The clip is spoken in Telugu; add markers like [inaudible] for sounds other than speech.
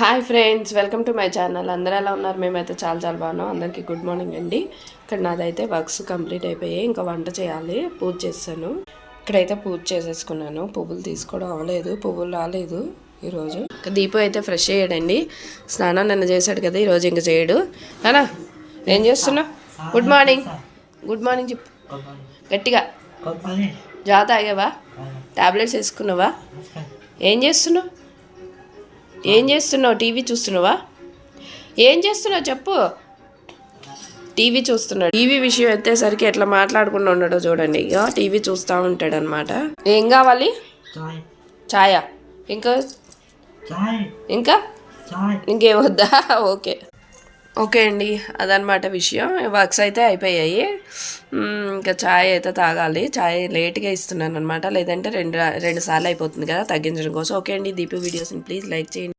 Hi friends welcome to my channel అందరూ ఎలా ఉన్నారు? మేమైతే చాలా చాలా బాగున్నాం. అందరికీ గుడ్ మార్నింగ్ అండి. ఇక్కడ నాదైతే వర్క్స్ కంప్లీట్ అయిపోయాయి ఇంకా వంట చేయాలి. పూజ చేస్తాను. ఇక్కడైతే పూజ చేసేసుకున్నాను. పువ్వులు తీసుకోవడం అవ్వలేదు. పువ్వులు రాలేదు ఈరోజు. ఇంకా దీపు అయితే ఫ్రెష్ అయ్యాడండి. స్నానం నిన్న చేశాడు కదా ఈరోజు ఇంకా చేయడు. నానా ఏం చేస్తున్నావు? గుడ్ మార్నింగ్ గుడ్ మార్నింగ్ చెప్పు. గట్టిగా. జా తాగావా? టాబ్లెట్స్ వేసుకున్నావా? ఏం చేస్తున్నావు? ఏం చేస్తున్నావు? టీవీ చూస్తున్నావా? ఏం చేస్తున్నావు చెప్పు. టీవీ చూస్తున్నాడు. టీవీ విషయం ఎత్తేసరికి ఎట్లా మాట్లాడకుండా ఉన్నాడో చూడండి. ఇక టీవీ చూస్తూ ఉంటాడు అనమాట ఏం కావాలి? చాయ్. ఛాయా ఇంకా? ఇంకా? ఇంకేం వద్దా? [laughs] ఓకే. ఓకే అండి అదనమాట విషయం. వర్క్స్ అయితే అయిపోయాయి. ఇంకా ఛాయ్ అయితే తాగాలి. ఛాయ్ లేట్గా ఇస్తున్నాను అనమాట లేదంటే రెండు రెండు సార్లు అయిపోతుంది కదా తగ్గించడం కోసం. ఓకే అండి దీపి వీడియోస్ని ప్లీజ్ లైక్ చేయండి.